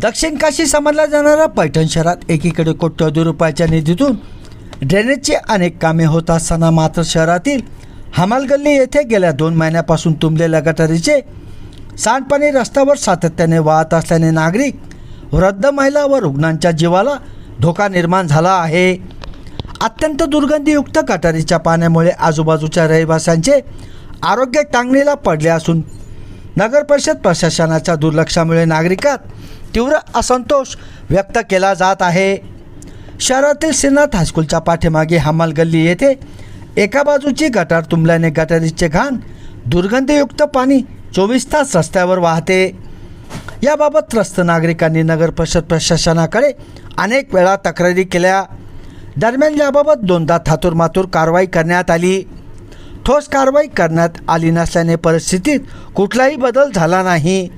दक्षिण काशी समजला जाणारा पैठण शहरात एकीकडे कोट्यवधी रुपयाच्या निधीतून ड्रेनेजची अनेक कामे होत असताना मात्र शहरातील हमालगल्ली येथे गेल्या दोन महिन्यापासून तुंबलेल्या गटारीचे सांडपाणी रस्त्यावर सातत्याने वाहत असल्याने नागरिक वृद्ध महिला व रुग्णांच्या जीवाला धोका निर्माण झाला आहे. अत्यंत दुर्गंधीयुक्त गटारीच्या पाण्यामुळे आजूबाजूच्या रहिवाशांचे आरोग्य टांगणीला पडले असून नगर परिषद प्रशासनाच्या दुर्लक्षामुळे नागरिकात तीव्र असंतोष व्यक्त केला जात आहे. शहरातील श्रीनाथ हायस्कूलच्या पाठीमागे हमाल गल्ली येथे एका बाजूची गटार तुंबल्याने गटारीचे घाण दुर्गंधयुक्त पाणी चोवीस तास रस्त्यावर वाहते. याबाबत त्रस्त नागरिकांनी नगर परिषद प्रशासनाकडे अनेक वेळा तक्रारी केल्या. दरम्यान याबाबत दोनदा थातूरमातूर कारवाई करण्यात आली. ठोस कारवाई करण्यात आली नसल्याने परिस्थितीत कुठलाही बदल झाला नाही.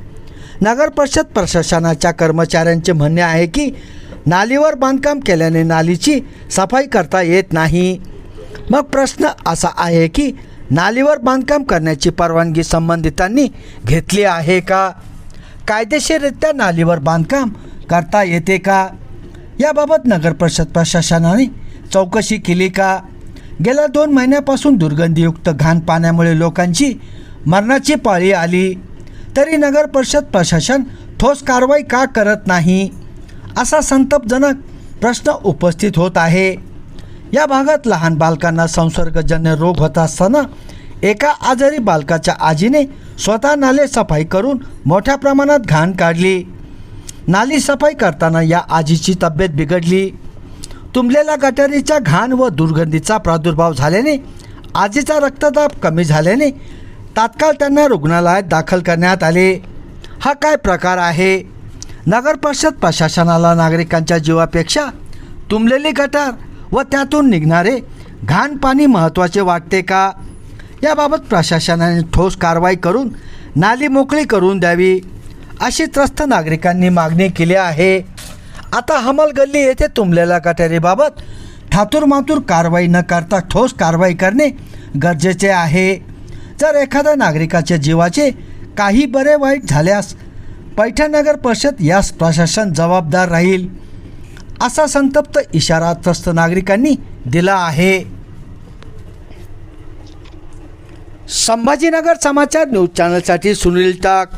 नगर परिषद प्रशासनाच्या कर्मचाऱ्यांचे म्हणणे आहे की नालीवर बांधकाम केल्याने नालीची सफाई करता येत नाही. मग प्रश्न असा आहे की नालीवर बांधकाम करण्याची परवानगी संबंधितांनी घेतली आहे का? कायदेशीररित्या नालीवर बांधकाम करता येते का? याबाबत नगर परिषद प्रशासनाने चौकशी केली का? गेल्या दोन महिन्यापासून दुर्गंधीयुक्त घाण पाण्यामुळे लोकांची मरणाची पाळी आली. तरी नगर परिषद प्रशासन ठोस कारवाई का करत नाही? असा संतपजनक प्रश्न उपस्थित होत आहे. या भागात लहान बालकांना संसर्गजन्य रोग होत असताना एका आजारी बालकाच्या आजीने स्वतः नाले सफाई करून मोठ्या प्रमाणात घाण काढली. नाली सफाई करताना या आजीची तब्येत बिघडली. तुंबलेल्या गटारीच्या घाण व दुर्गंधीचा प्रादुर्भाव झाल्याने आजीचा रक्तदाब कमी झाल्याने तात्काळ त्यांना रुग्णालयात दाखल करण्यात आले. हा काय प्रकार आहे? नगर परिषद प्रशासनाला नागरिकांच्या जीवापेक्षा तुंबलेली गटार व त्यातून निघणारे घाण पाणी महत्त्वाचे वाटते का? याबाबत प्रशासनाने ठोस कारवाई करून नाली मोकळी करून द्यावी अशी त्रस्त नागरिकांनी मागणी केली आहे. आता हमलगल्ली येथे तुंबलेल्या गटारीबाबत ठातूर मातूर कारवाई न करता ठोस कारवाई करणे गरजेचे आहे. जर एखाद्या नागरिकाच्या जीवाचे काही बरे वाईट झाल्यास पैठण नगर परिषद यास प्रशासन जबाबदार राहील असा संतप्त इशारा त्रस्त नागरिकांनी दिला आहे. संभाजीनगर समाचार न्यूज चॅनलसाठी सुनील टाक.